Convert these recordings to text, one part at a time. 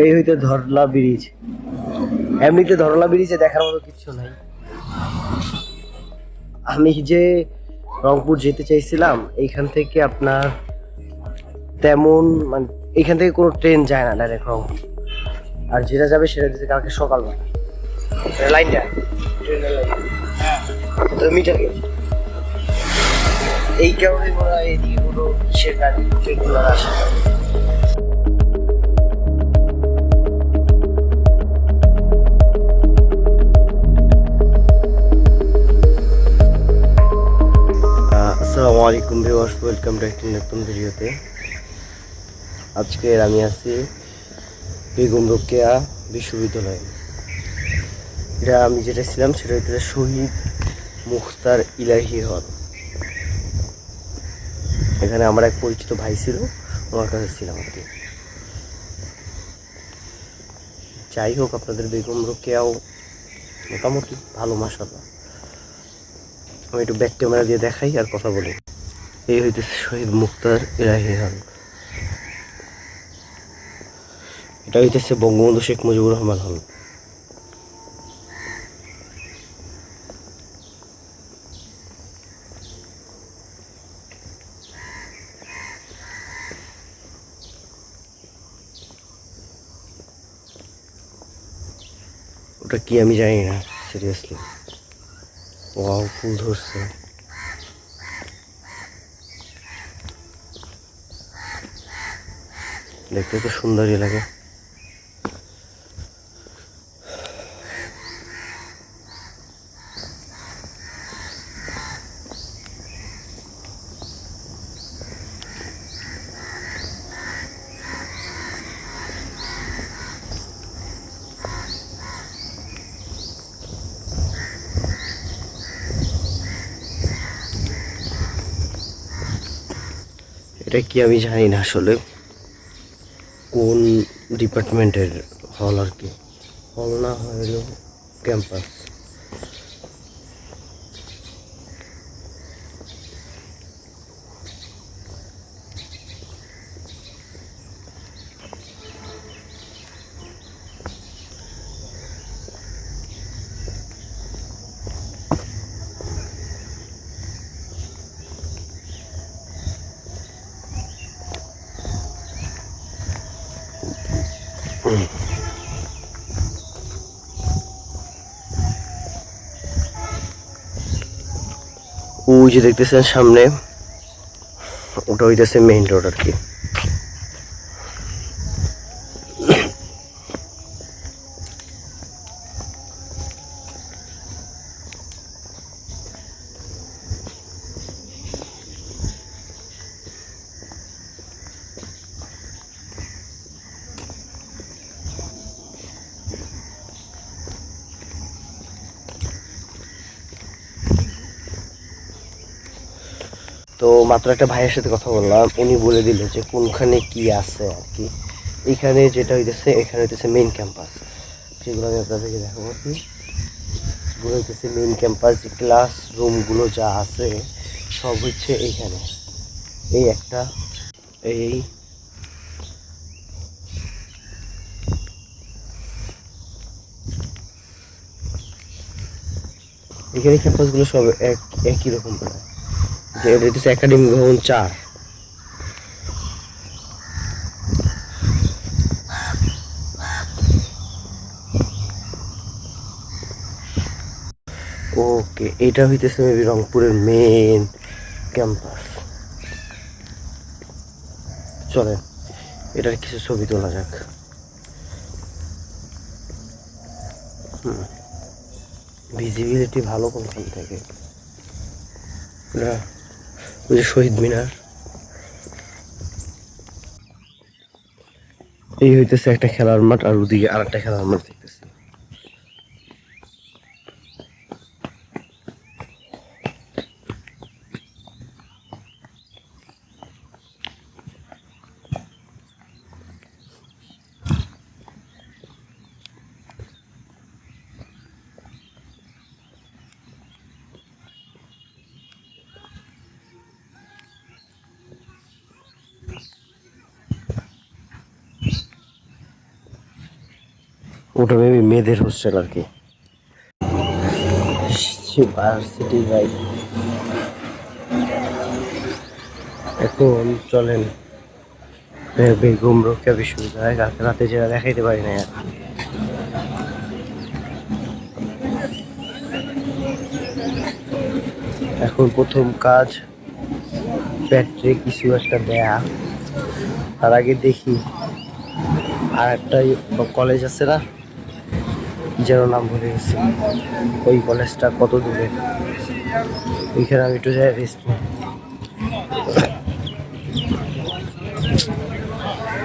এই হইতে ধরলা ব্রিজ। এমনিতে ধরলা ব্রিজে দেখার মতো কিছু নাই। আমি যে রংপুর যেতে চাইছিলাম, এইখান থেকে আপনার তেমন মানে এইখান থেকে কোনো ট্রেন যায় না ডাইরেক্ট রংপুর। আর যেটা যাবে সেটা দিতে কালকে সকালবেলা লাইনটা ট্রেনের লাইন তো মিটার এই কারণে মনে হয় এদিকে কোনো কিসের গাড়ি ট্রেনগুলো আসে ভিউয়ার্স ওয়েলকাম টু একটি নতুন ভিডিওতে। আজকে আমি আছি বেগম রোকেয়া বিশ্ববিদ্যালয়ে। এটা আমি যেটা ছিলাম, সেটা হচ্ছে শহীদ মুখতার ইলাহি হল এখানে আমার এক পরিচিত ভাই ছিল, ওনার কাছে ছিলাম আর কি। যাই হোক, আপনাদের বেগম রোকেয়াও মোটামুটি ভালো মাসাল্লাহ আমি একটু ব্যাক ক্যামেরা দিয়ে দেখাই আর কথা বলি। এই হইতেছে শহীদ মুক্তার ইলাহি এটা হইতেছে বঙ্গবন্ধু শেখ মুজিবুর রহমান হল। ওটা কি আমি জানি না সিরিয়াসলি ওয়াও, ফুল ধরছে। দেখতে তো সুন্দরই লাগে। এটা কি আমি জানি না আসলে। কোন ডিপার্টমেন্টের হল আর কি? হল না হলো ক্যাম্পাস ওই যে দেখতেছেন সামনে ওটা হইতেছে মেইন রোড আর কি। তো মাত্র একটা ভাইয়ের সাথে কথা বললাম, উনি বলে দিল যে কোনখানে কি আছে আর কি। এখানে যেটা হইতেছে, এখানে হইতেছে মেইন ক্যাম্পাস যেগুলো আমি আপনাদেরকে দেখাবো কি। এগুলো হইতেছে মেইন ক্যাম্পাস যে ক্লাস রুমগুলো যা আছে, সব হচ্ছে এইখানে। এই একটা, এই এখানে ক্যাম্পাসগুলো সব এক, একই রকম। প্রায় হচ্ছে একাডেমিক ভবন চার ওকে এটা হইতেছে মেবি রংপুরের মেন ক্যাম্পাস চলেন, এটার কিছু ছবি তোলা যাক। ভিজিবিলিটি ভালো কোনখান থেকে। এটা ওই যে শহীদ মিনার। এই হইতেছে একটা খেলার মাঠ, আর ওদিকে আর একটা খেলার মাঠ দেখতেছি। ওটা মেবি মেয়েদের হোস্টেল আর কি। ভার্সিটি ভাই। এখন চলেন। বে- বেগম রোকেয়া বিশ্ববিদ্যালয়, কালকে রাতে যেটা দেখাইতে পারি না এখন প্রথম কাজ ব্যাটারি কিছু একটা দেয়া। তার আগে দেখি, আর একটা কলেজ আছে না? যেন নাম ভুলে গেছি। ওই কলেজটা কত দূরে? ওইখানে আমি একটু যাই রেস্ট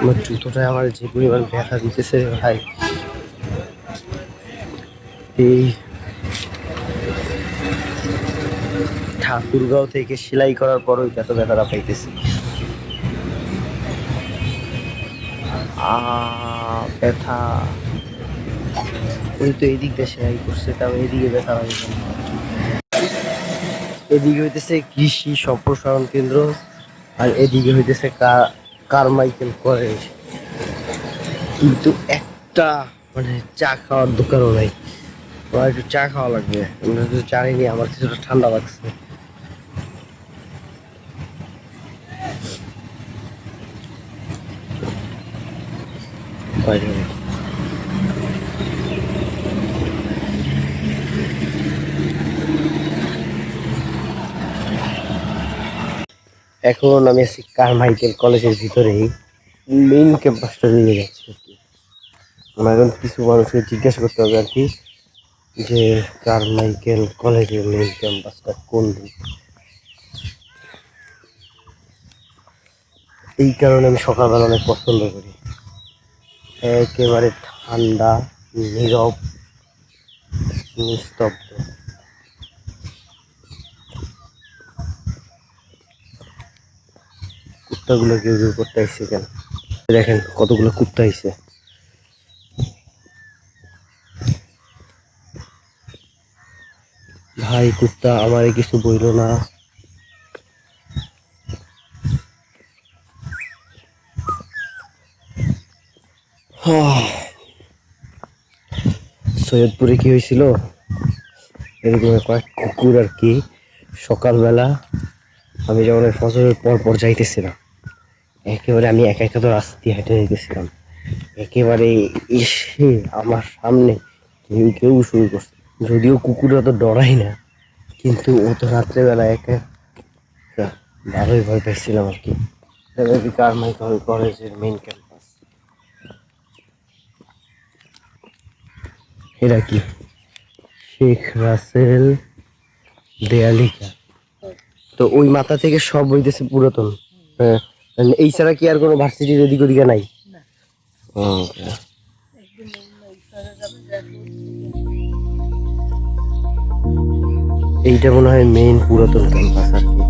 আমার জুতোটায় আমার যে পরিমাণ ব্যথা দিতেছে ভাই। এই ঠাকুরগাঁও থেকে সেলাই করার পর ওই ব্যথা ব্যথাটা পাইতেছি। ব্যথা। ওই তো এদিক দিয়ে সেলাই করছে, তাও এদিকে ব্যথা হয়? এদিকে হইতেছে কৃষি সম্প্রসারণ কেন্দ্র, আর এদিকে হইতেছে কারমাইকেল কলেজ কিন্তু একটা মানে চা খাওয়ার দোকানও নাই। আমার একটু চা খাওয়া লাগবে। আমরা একটু চা নিয়ে আমার কিছুটা ঠান্ডা লাগছে। এখন আমি আছি কারমাইকেল কলেজের ভিতরেই। মেইন ক্যাম্পাসটা দিয়ে যাচ্ছি আর কি। আমার এখন কিছু মানুষকে জিজ্ঞাসা করতে হবে আর কি, যে কারমাইকেল কলেজের মেইন ক্যাম্পাসটা কোন দিক? এই কারণে আমি সকালবেলা অনেক পছন্দ করি। একেবারে ঠান্ডা, নীরব, নিস্তব্ধ। কুত্তাগুলো কেউ কেউ করতে আসছে কেন? দেখেন কতগুলো কুত্তা আইছে। ভাই, কুত্তা আমারে কিছু বইল না। সৈয়দপুরে কি হয়েছিল? এরকম কয়েক কুকুর আর কি। সকালবেলা আমি যখন ফসলের পর পর যাইতেছিলাম একেবারে আমি একা একা তো রাস্তা দিয়ে হেঁটে যেতেছিলাম একেবারে এসে আমার সামনে কেউ কেউ শুরু করছে। যদিও কুকুররা তো ডরাই না, কিন্তু ও তো রাত্রেবেলা একা ভালোই ভয় পাইছিলাম আর কি। কারমাইকেল কলেজের মেন ক্যাম্পাস এরা কি? শেখ রাসেল দেয়ালিকা। তো ওই মাথা থেকে সব হইতেছে পুরাতন। হ্যাঁ। এই ছাড়া কি আর কোনো ভার্সিটির এদিক ওদিকে নাই? এইটা মনে হয় মেইন পুরাতন ক্যাম্পাস আর কি।